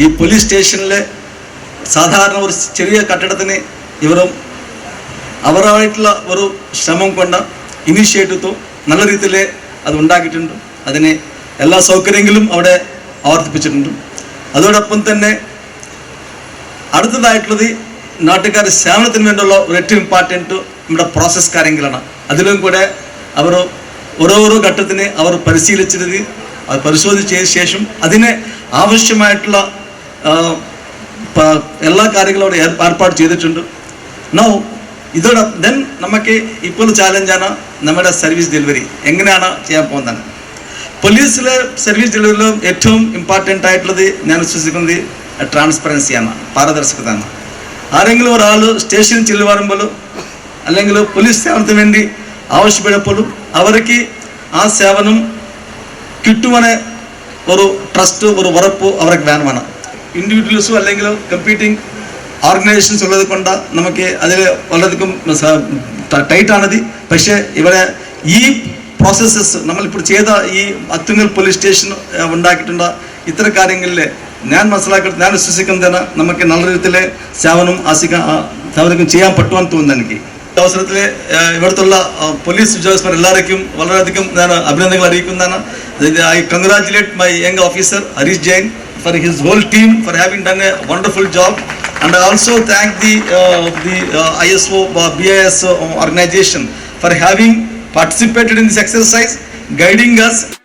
ഈ പോലീസ് സ്റ്റേഷനിലെ സാധാരണ ഒരു ചെറിയ കട്ടിടത്തിന് ഇവരും അവരായിട്ടുള്ള ഒരു ശ്രമം കൊണ്ട് ഇനീഷ്യേറ്റീവ് നല്ല രീതിയിൽ അത് ഉണ്ടാക്കിയിട്ടുണ്ട്. അതിന് എല്ലാ സൗകര്യങ്ങളും അവിടെ ആവർത്തിപ്പിച്ചിട്ടുണ്ട്. അതോടൊപ്പം തന്നെ അടുത്തതായിട്ടുള്ളത് നാട്ടുകാർ സേവനത്തിന് വേണ്ടിയുള്ള ഒരു ഏറ്റവും ഇമ്പോർട്ടന്റ് നമ്മുടെ പ്രോസസ് കാര്യങ്ങളാണ്. അതിലും കൂടെ അവർ ഓരോരോ ഘട്ടത്തിന് അവർ പരിശീലിച്ചത് അത് പരിശോധിച്ചതിന് ശേഷം അതിന് ആവശ്യമായിട്ടുള്ള എല്ലാ കാര്യങ്ങളും അവിടെ ഏർപ്പാട് ചെയ്തിട്ടുണ്ട്. നോ ഇതോടെ ദെൻ നമുക്ക് ഇപ്പോൾ ചാലഞ്ചാണ് നമ്മുടെ സർവീസ് ഡെലിവറി എങ്ങനെയാണ് ചെയ്യാൻ പോകുന്നത്? പോലീസിലെ സർവീസ് ഡെലിവറിയിലും ഏറ്റവും ഇമ്പോർട്ടന്റ് ആയിട്ടുള്ളത് ഞാൻ വിശ്വസിക്കുന്നത് ട്രാൻസ്പെറൻസിയാണ് പാരദർശകതയാണ് ആരെങ്കിലും ഒരാൾ സ്റ്റേഷനിൽ ചെല്ലു വരുമ്പോൾ അല്ലെങ്കിൽ പോലീസ് സേവനത്തിന് വേണ്ടി ആവശ്യപ്പെടുമ്പോഴും അവർക്ക് ആ സേവനം കിട്ടുവാനെ ഒരു ട്രസ്റ്റ് ഒരു ഉറപ്പ് അവർക്ക് വേണമാണ്. ഇൻഡിവിജ്വൽസും അല്ലെങ്കിൽ കമ്പീറ്റിംഗ് ഓർഗനൈസേഷൻസ് ഉള്ളത് കൊണ്ട് നമുക്ക് അതിൽ വളരെയധികം ടൈറ്റാണത് പക്ഷേ ഇവിടെ ഈ പ്രോസസ്സസ് നമ്മളിപ്പോൾ ചെയ്ത ഈ അത്തുങ്ങൽ പോലീസ് സ്റ്റേഷൻ ഉണ്ടാക്കിയിട്ടുണ്ട് ഇത്തരം കാര്യങ്ങളിൽ ഞാൻ മനസ്സിലാക്കി ഞാൻ വിശ്വസിക്കുന്നതിന് നമുക്ക് നല്ല രീതിയിലെ സേവനം ആസിക്കാൻ സേവനം ചെയ്യാൻ പറ്റുമെന്ന് തോന്നുന്നു എനിക്ക്. ഈ അവസരത്തിൽ ഇവിടുത്തുള്ള പോലീസ് ഉദ്യോഗസ്ഥർ എല്ലാവർക്കും വളരെയധികം ഞാൻ അഭിനന്ദനങ്ങൾ അറിയിക്കുന്നതാണ്. I congratulate my young officer Harish Jain for his whole team for having done a wonderful job and I also thank the uh, the uh, ISO uh, BIS uh, organization for having participated in this exercise guiding us